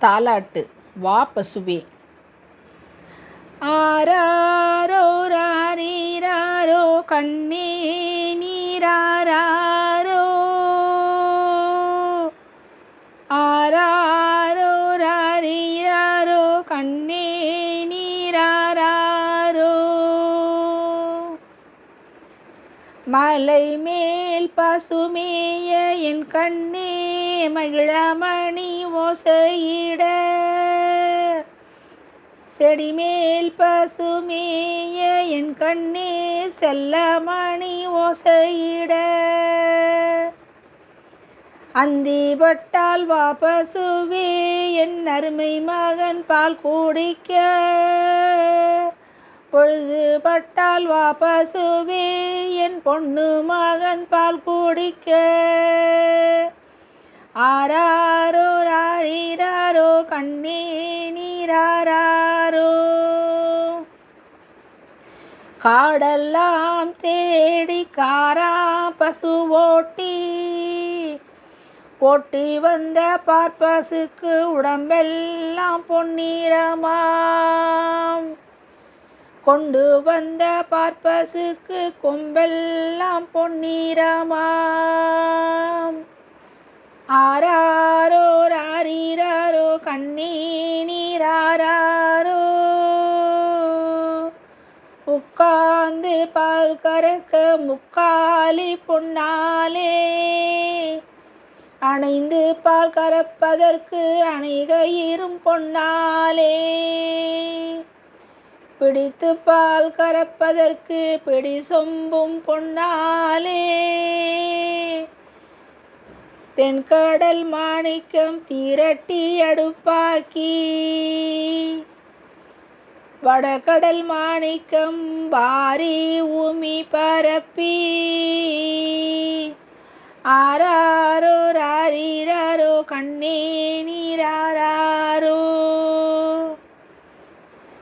தாலாட்டு. வா பசுவே. ஆராரோ ராரீராரோ கண்ணே மலை மேல் பசுமேய என் கண்ணே மகிழமணி ஓசையிட. செடி மேல் பசுமேய என் கண்ணே செல்லமணி ஓசையிட. அந்தி பட்டால் வா பசுவே என் அருமை மகன் பால் குடிக்க. பொழுது பட்டால் வா பசுவே என் பொண்ணு மகன் பால் குடிக்க. ஆராரோ ராரீராரோ கண்ணே நீராரோ காடெல்லாம் தேடி காரா பசு ஓட்டி. ஓட்டி வந்த பார்ப்பசுக்கு உடம்பெல்லாம் பொன்னிறமாம் கொண்டு வந்த பார்ப்பசுக்கு கொம்பெல்லாம் பொன்னிறமாம். ஆராரோ ராரீராரோ கண்ணீராரோ உட்கார்ந்து பால் கறக்க முக்காலி பொன்னாலே. அணைந்து பால் கறப்பதற்கு அணைகயிரும் பொன்னாலே. பிடித்து பால் கறப்பதற்கு பிடி சொம்பும் பொன்னாலே. தென்கடல் மாணிக்கம் தீரட்டி அடுப்பாக்கி. வடகடல் மாணிக்கம் பாரி உமி பரப்பி. ஆராரோ ராரீராரோ கண்ணே நீராரா.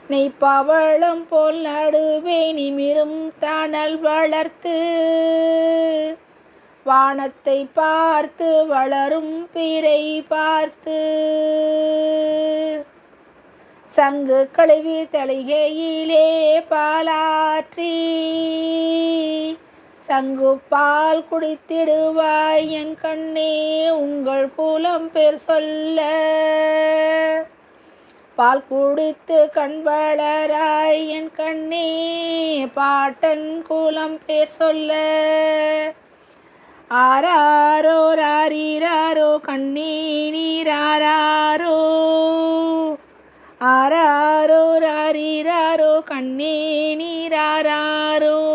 நெய் பவளம் போல் நடுவே நிமிரும் தணல் வளர்த்து. வானத்தை பார்த்து வளரும் பிறை பார்த்து. சங்கு கழுவி தளிகையிலே பாலாற்றி. சங்கு பால் குடித்திடுவாய் என் கண்ணே உங்கள் குலம் பேர் சொல்ல. பால் குடித்து கண் வளராய் என் கண்ணே பாட்டன் குலம் பேர் சொல்ல. ஆராரோ ராரீராரோ கண்ணே நீராரோ ஆராரோ ராரீராரோ கண்ணே நீராரோ